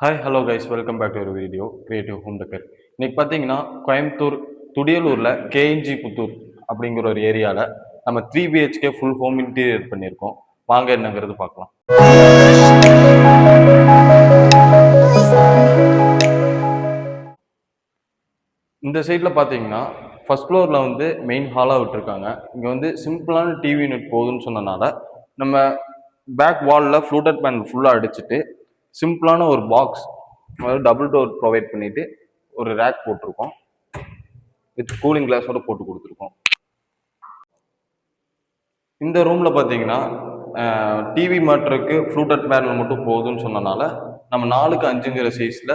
Hi hello guys welcome back to ஒரு video creative home decor இன்னைக்கு பார்த்தீங்கன்னா Coimbatore துடியலூரில் KNG Puthur அப்படிங்கிற ஒரு ஏரியாவில் நம்ம three BHK full home interior பண்ணியிருக்கோம். வாங்க என்னங்கிறது பார்க்கலாம். இந்த சைடில் பார்த்தீங்கன்னா ஃபர்ஸ்ட் ஃப்ளோரில் வந்து மெயின் ஹாலாக விட்டுருக்காங்க. இங்கே வந்து சிம்பிளான டிவி யூனிட் போகுதுன்னு சொன்னனால நம்ம பேக் வாலில் ஃப்ளூட்டட் பேன் ஃபுல்லாக அடிச்சுட்டு சிம்பிளான ஒரு பாக்ஸ் அதாவது டபுள் டோர் ப்ரொவைட் பண்ணிவிட்டு ஒரு ரேக் போட்டிருக்கோம். வித் கூலிங் கிளாஸோட போட்டு கொடுத்துருக்கோம். இந்த ரூமில் பார்த்தீங்கன்னா டிவி மாட்டுறதுக்கு ஃப்ளூட்டட் பேனல் மட்டும் போதும்னு சொன்னனால நம்ம நாலுக்கு அஞ்சுங்கிற சைஸில்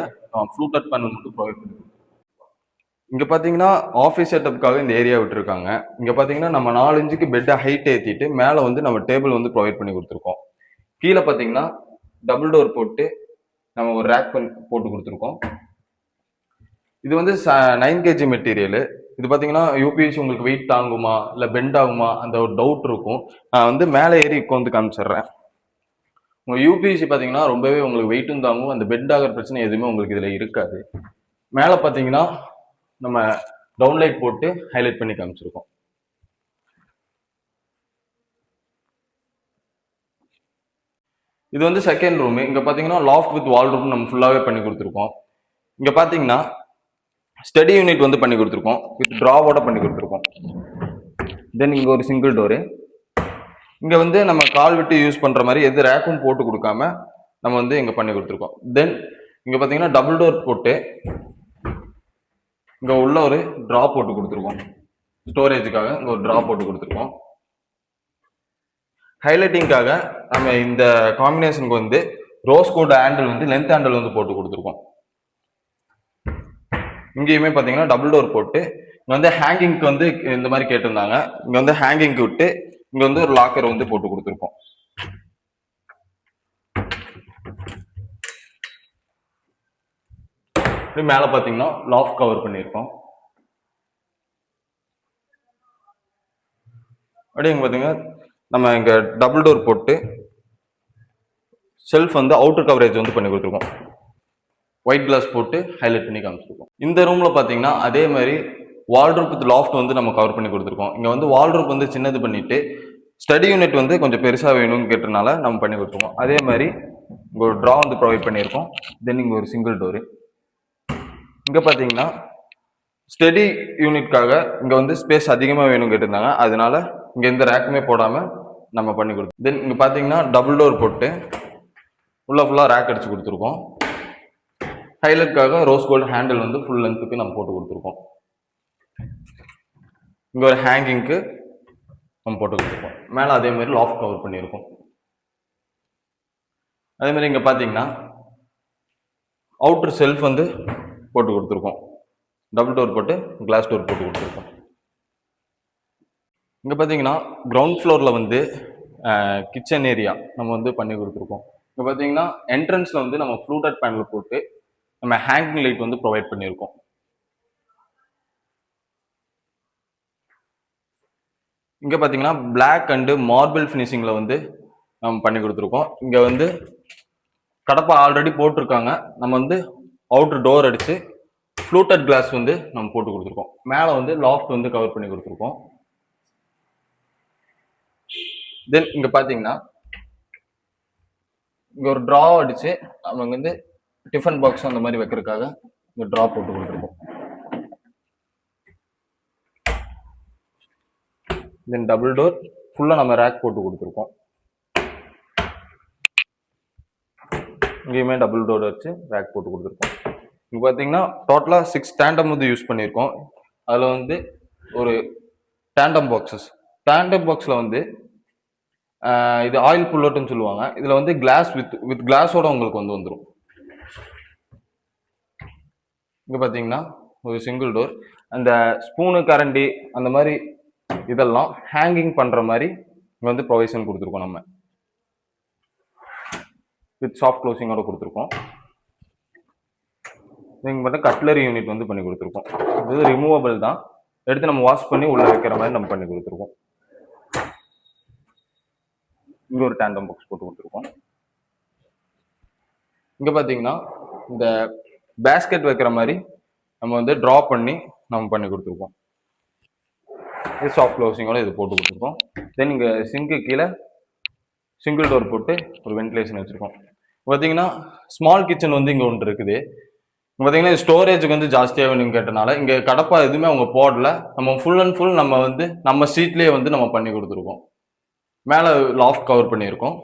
ஃப்ளூட்டட் பேனல் மட்டும் ப்ரொவைட் பண்ணி இங்கே பார்த்தீங்கன்னா ஆஃபீஸ் செட்டப்புக்காக இந்த ஏரியா விட்டுருக்காங்க. இங்கே பார்த்தீங்கன்னா நம்ம நாலு இன்ச்சுக்கு பெட்டை ஹைட் ஏற்றிட்டு மேலே வந்து நம்ம டேபிள் வந்து ப்ரொவைட் பண்ணி கொடுத்துருக்கோம். கீழே பார்த்தீங்கன்னா டபுள் டோர் போட்டு நம்ம ஒரு ரேக் போட்டு கொடுத்துருக்கோம். இது வந்து நைன் கேஜி மெட்டீரியலு இது பார்த்தீங்கன்னா யூபிஎஸ் உங்களுக்கு வெயிட் தாங்குமா இல்லை பெண்ட் ஆகுமா அந்த ஒரு டவுட் இருக்கும். நான் வந்து மேலே ஏறி உட்காந்து காமிச்சிடுறேன். உங்கள் யூபிஎஸ்சி பார்த்தீங்கன்னா ரொம்பவே உங்களுக்கு வெயிட்டும் தாங்கும். அந்த பெண்ட் ஆகிற பிரச்சனை எதுவுமே உங்களுக்கு இதில் இருக்காது. மேலே பார்த்தீங்கன்னா நம்ம டவுன்லைட் போட்டு ஹைலைட் பண்ணி காமிச்சிருக்கோம். இது வந்து செகண்ட் ரூம் இங்க பாத்தீங்கன்னா லாஃப்ட் வித் வால் ரூம் நம்ம ஃபுல்லாவே பண்ணி கொடுத்துருக்கோம். இங்க பாத்தீங்கன்னா ஸ்டடி யூனிட் வந்து பண்ணி கொடுத்துருக்கோம். வித் ட்ராவோட பண்ணி கொடுத்துருக்கோம். தென் இங்க ஒரு சிங்கிள் டோரு இங்க வந்து நம்ம கால் விட்டு யூஸ் பண்ற மாதிரி எது ரேக்கும் போட்டு கொடுக்காம நம்ம வந்து இங்க பண்ணி கொடுத்துருக்கோம். தென் இங்க பாத்தீங்கன்னா டபுள் டோர் போட்டு இங்க உள்ள ஒரு ட்ரா போட்டு கொடுத்துருக்கோம். ஸ்டோரேஜுக்காக இங்க ஒரு ட்ரா போட்டு கொடுத்துருக்கோம். ஹைலைட்டிங்காக நம்ம இந்த காம்பினேஷனுக்கு வந்து ரோஸ் கோட் ஹேண்டில் வந்து லென்த் ஹேண்டில் வந்து போட்டு கொடுத்துருக்கோம். இங்கேயுமே பார்த்தீங்கன்னா டபுள் டோர் போட்டு இங்கே வந்து ஹேங்கிங்க்கு வந்து இந்த மாதிரி கேட்டிருந்தாங்க. இங்கே வந்து ஹேங்கிங்க்கு விட்டு இங்கே வந்து ஒரு லாக்கர் வந்து போட்டு கொடுத்துருக்கோம். இப்படி மேலே பார்த்தீங்கன்னா லாஃப் கவர் பண்ணியிருக்கோம். அப்படியே இங்கே பார்த்தீங்கன்னா நம்ம இங்கே டபுள் டோர் போட்டு ஷெல்ஃப் வந்து அவுட்டர் கவரேஜ் வந்து பண்ணி கொடுத்துருக்கோம். ஒயிட் கிளாஸ் போட்டு ஹைலைட் பண்ணி காமிச்சிருக்கோம். இந்த ரூமில் பார்த்தீங்கன்னா அதே மாதிரி வால்ரூப் வித் லாஃப்ட் வந்து நம்ம கவர் பண்ணி கொடுத்துருக்கோம். இங்கே வந்து வால்ரூப் வந்து சின்னது பண்ணிவிட்டு ஸ்டடி யூனிட் வந்து கொஞ்சம் பெருசாக வேணும்னு கேட்டனால நம்ம பண்ணி கொடுத்துருக்கோம். அதே மாதிரி இங்கே ஒரு ட்ரா வந்து ப்ரொவைட் பண்ணியிருக்கோம். தென் இங்கே ஒரு சிங்கிள் டோரு இங்கே பார்த்தீங்கன்னா ஸ்டடி யூனிட்காக இங்கே வந்து ஸ்பேஸ் அதிகமாக வேணும் கேட்டிருந்தாங்க. அதனால இங்கே எந்த ரேக்குமே போடாமல் நம்ம பண்ணி கொடுத்தோம் தென் இங்கே பார்த்தீங்கன்னா டபுள் டோர் போட்டு உள்ளே ஃபுல்லாக ரேக் அடிச்சு கொடுத்துருக்கோம். ஹைலைட்காக ரோஸ் கோல்டு ஹேண்டில் வந்து ஃபுல் லென்த்துக்கு நம்ம போட்டு கொடுத்துருக்கோம். இங்கே ஒரு ஹேங்கிங்க்கு நம்ம போட்டு கொடுத்துருக்கோம். மேலே அதே மாதிரி லாஃப்ட் கவர் பண்ணியிருக்கோம். அதே மாதிரி இங்கே பார்த்தீங்கன்னா அவுட்டர் செல்ஃப் வந்து போட்டு கொடுத்துருக்கோம். டபுள் டோர் போட்டு கிளாஸ் டோர் போட்டு கொடுத்துருக்கோம். இங்கே பார்த்தீங்கன்னா கிரவுண்ட் ஃப்ளோரில் வந்து கிச்சன் ஏரியா நம்ம வந்து பண்ணி கொடுத்துருக்கோம். இங்கே பார்த்தீங்கன்னா என்ட்ரன்ஸில் வந்து நம்ம ஃப்ளூட்டட் பேனல் போட்டு நம்ம ஹேங்கிங் லைட் வந்து ப்ரொவைட் பண்ணியிருக்கோம். இங்கே பார்த்தீங்கன்னா பிளாக் அண்டு மார்பிள் ஃபினிஷிங்கில் வந்து நம்ம பண்ணி கொடுத்துருக்கோம். இங்கே வந்து கடப்பா ஆல்ரெடி போட்டிருக்காங்க. நம்ம வந்து அவுட்ரு டோர் அடித்து ஃப்ளூட்டட் கிளாஸ் வந்து நம்ம போட்டு கொடுத்துருக்கோம். மேலே வந்து லாஃப்ட் வந்து கவர் பண்ணி கொடுத்துருக்கோம். தென் இங்கே பார்த்தீங்கன்னா இங்கே ஒரு ட்ரா அடித்து நம்ம வந்து டிஃபன் பாக்ஸ் அந்த மாதிரி வைக்கிறதுக்காக இங்க ட்ரா போட்டு கொடுத்துருக்கோம். தென் டபுள் டோர் ஃபுல்லாக நம்ம ரேக் போட்டு கொடுத்துருக்கோம். இங்கேயுமே டபுள் டோர் வச்சு ரேக் போட்டு கொடுத்துருக்கோம். இங்கே பார்த்தீங்கன்னா டோட்டலாக சிக்ஸ் டேண்டம் வந்து யூஸ் பண்ணியிருக்கோம். அதில் வந்து ஒரு டேண்டம் பாக்ஸஸ் டேண்டம் பாக்ஸில் வந்து இது ஆயில் புல்லட்னு சொல்லுவாங்க. இதில் வந்து கிளாஸ் வித் வித் கிளாஸோட உங்களுக்கு வந்து வந்துடும் இங்கே பார்த்தீங்கன்னா ஒரு சிங்கிள் டோர் அந்த ஸ்பூனு கரண்டி அந்த மாதிரி இதெல்லாம் ஹேங்கிங் பண்ணுற மாதிரி இங்கே வந்து ப்ரொவிஷன் கொடுத்துருக்கோம் நம்ம. வித் சாஃப்ட் க்ளோசிங்கோட கொடுத்துருக்கோம். நீங்கள் மட்டும் கட்லரி யூனிட் வந்து பண்ணி கொடுத்துருக்கோம். இது ரிமூவபிள் தான். எடுத்து நம்ம வாஷ் பண்ணி உள்ள வைக்கிற மாதிரி நம்ம பண்ணி கொடுத்துருக்கோம். இங்கே ஒரு டேண்டம் பாக்ஸ் போட்டு கொடுத்துருக்கோம். இங்கே பார்த்தீங்கன்னா இந்த பேஸ்கெட் வைக்கிற மாதிரி நம்ம வந்து ட்ரா பண்ணி நம்ம பண்ணி கொடுத்துருக்கோம். இது சாஃப்ட் க்ளோசிங்கோட இது போட்டு கொடுத்துருக்கோம். தென் இங்கே சிங்க்கு கீழே சிங்கிள் டோர் போட்டு ஒரு வென்டிலேஷன் வச்சுருக்கோம். பார்த்தீங்கன்னா ஸ்மால் கிச்சன் வந்து இங்கே ஒன்று இருக்குது. பார்த்தீங்கன்னா ஸ்டோரேஜுக்கு வந்து ஜாஸ்தியாக வேணும்னு கேட்டனால இங்கே கடப்பா எதுவுமே அவங்க போடல. நம்ம ஃபுல் அண்ட் ஃபுல் நம்ம வந்து நம்ம சீட்லேயே வந்து நம்ம பண்ணி கொடுத்துருக்கோம். மேலே லாஃப்ட் கவர் பண்ணியிருக்கோம்.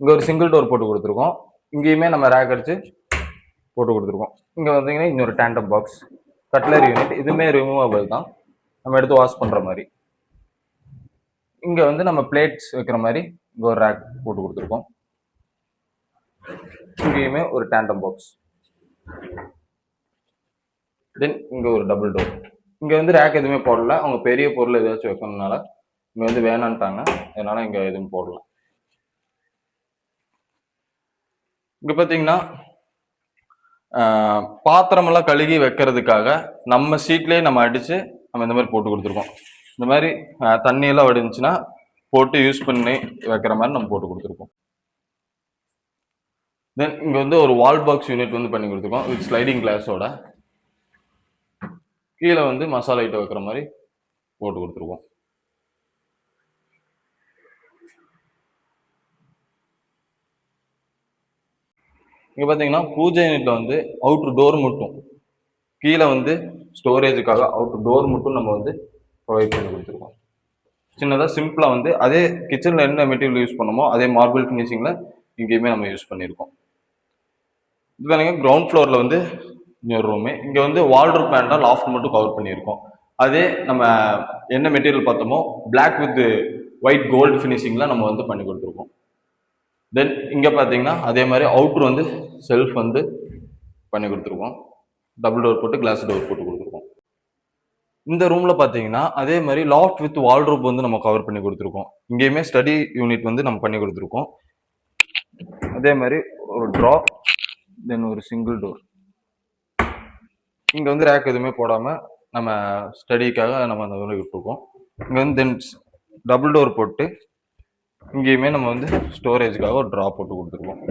இங்கே ஒரு சிங்கிள் டோர் போட்டு கொடுத்துருக்கோம். இங்கேயுமே நம்ம ரேக் அடித்து போட்டு கொடுத்துருக்கோம். இங்கே வந்தீங்கன்னா இன்னொரு டேண்டம் பாக்ஸ் கட்லரி யூனிட் இதுவுமே ரிமூவபிள் தான். நம்ம எடுத்து வாஷ் பண்ணுற மாதிரி. இங்கே வந்து நம்ம பிளேட்ஸ் வைக்கிற மாதிரி இங்கே ஒரு ரேக் போட்டு கொடுத்துருக்கோம். இங்கேயுமே ஒரு டேண்டம் பாக்ஸ் தென் இங்கே ஒரு டபுள் டோர் இங்கே வந்து ரேக் எதுவுமே போடல. அவங்க பெரிய பொருள் ஏதாச்சும் வைக்கணும்னால இங்கே வந்து வேணான்ட்டாங்க. அதனால இங்கே எதுவும் போடலாம் இங்கே பார்த்தீங்கன்னா பாத்திரமெல்லாம் கழுகி வைக்கிறதுக்காக நம்ம சீட்லேயே நம்ம அடித்து நம்ம இந்த மாதிரி போட்டு கொடுத்துருக்கோம். இந்த மாதிரி தண்ணியெல்லாம் வடிஞ்சுன்னா போட்டு யூஸ் பண்ணி வைக்கிற மாதிரி நம்ம போட்டு கொடுத்துருக்கோம். தென் இங்கே வந்து ஒரு வால் பாக்ஸ் யூனிட் வந்து பண்ணி கொடுத்துருக்கோம் வித் ஸ்லைடிங் கிளாஸோட கீழே வந்து மசாலா ஐட்டம் வைக்கிற மாதிரி போட்டு கொடுத்துருக்கோம். இங்கே பார்த்தீங்கன்னா பூஜை யூனிட்டில் வந்து அவுட்ரு டோர் மட்டும். கீழே வந்து ஸ்டோரேஜுக்காக அவுட்ரு டோர் மட்டும் நம்ம வந்து ப்ரொவைட் பண்ணி கொடுத்துருக்கோம். சின்னதாக சிம்பிளாக வந்து அதே கிச்சனில் என்ன மெட்டீரியல் யூஸ் பண்ணமோ அதே மார்பிள் ஃபினிஷிங்கில் இங்கேயுமே நம்ம யூஸ் பண்ணியிருக்கோம் இது பாருங்க கிரவுண்ட் ஃப்ளோரில் வந்து இன்னொரு ரூமு இங்கே வந்து வால்ட்ரு பேண்டாக லாஃப்ட் மட்டும் கவர் பண்ணியிருக்கோம் அதே நம்ம என்ன மெட்டீரியல் பார்த்தோமோ பிளாக் வித் ஒயிட் கோல்டு ஃபினிஷிங்கில் நம்ம வந்து பண்ணி கொடுத்துருக்கோம். தென் இங்கே பார்த்தீங்கன்னா அதே மாதிரி அவுட்ரு வந்து செல்ஃப் வந்து பண்ணி கொடுத்துருக்கோம். டபுள் டோர் போட்டு கிளாஸ் டோர் போட்டு கொடுத்துருக்கோம். இந்த ரூமில் பார்த்தீங்கன்னா அதே மாதிரி லாஃப்ட் வித் வால்ட்ரோப் வந்து நம்ம கவர் பண்ணி கொடுத்துருக்கோம். இங்கேயுமே ஸ்டடி யூனிட் வந்து நம்ம பண்ணி கொடுத்துருக்கோம். அதே மாதிரி ஒரு ட்ரா தென் ஒரு சிங்கிள் டோர் இங்கே வந்து ரேக் எதுவுமே போடாமல் நம்ம ஸ்டடிக்காக நம்ம அந்த விட்டுருக்கோம். இங்கே வந்து தென் டபுள் டோர் போட்டு இங்கேயுமே நம்ம வந்து ஸ்டோரேஜுக்காக ஒரு ட்ரா போட்டு கொடுத்துருக்கோம்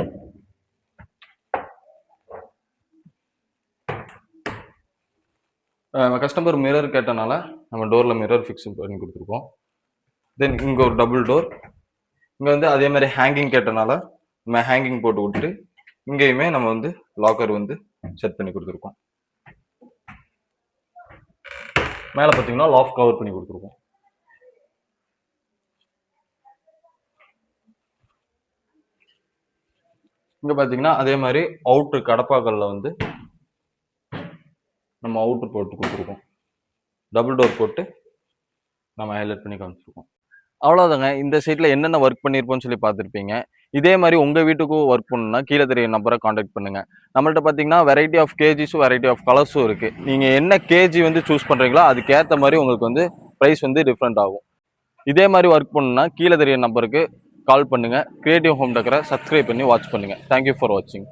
கஸ்டமர் மிரர் கேட்டனால நம்ம டோரில் மிரர் ஃபிக்ஸ் பண்ணி கொடுத்துருக்கோம். தென் இங்கே ஒரு டபுள் டோர் இங்கே வந்து அதே மாதிரி ஹேங்கிங் கேட்டனால நம்ம ஹேங்கிங் போட்டு விட்டுட்டு இங்கேயுமே நம்ம வந்து லாக்கர் வந்து செட் பண்ணி கொடுத்துருக்கோம். மேலே பார்த்தீங்கன்னா லாஃப் கவர் பண்ணி கொடுத்துருக்கோம். இங்கே பார்த்தீங்கன்னா அதே மாதிரி அவுட்ரு கடப்பாக்கல்ல வந்து நம்ம அவுட்ரு போட்டு கொடுத்துருக்கோம். டபுள் டோர் போட்டு நம்ம ஹைலைட் பண்ணி காமிச்சிருக்கோம். அவ்வளோதாங்க இந்த சைட்டில் என்னென்ன ஒர்க் பண்ணியிருப்போம்னு சொல்லி பார்த்துருப்பீங்க. இதே மாதிரி உங்கள் வீட்டுக்கும் ஒர்க் பண்ணணும்னா கீழே தெரிய நம்பரை காண்டாக்ட் பண்ணுங்கள் நம்மள்ட்ட பார்த்தீங்கன்னா வெரைட்டி ஆஃப் கேஜிஸும் வெரைட்டி ஆஃப் கலர்ஸும் இருக்குது நீங்கள் என்ன கேஜி வந்து சூஸ் பண்ணுறீங்களோ அதுக்கேற்ற மாதிரி உங்களுக்கு வந்து ப்ரைஸ் வந்து டிஃப்ரெண்ட் ஆகும். இதே மாதிரி ஒர்க் பண்ணணும்னா கீழே தெரிய நம்பருக்கு கால் பண்ணுங்கள் கிரியேட்டிவ் ஹோம் டெக்கரை சப்ஸ்கிரைப் பண்ணி வாட்ச் பண்ணுங்கள் தேங்க்யூ ஃபார் வாட்சிங்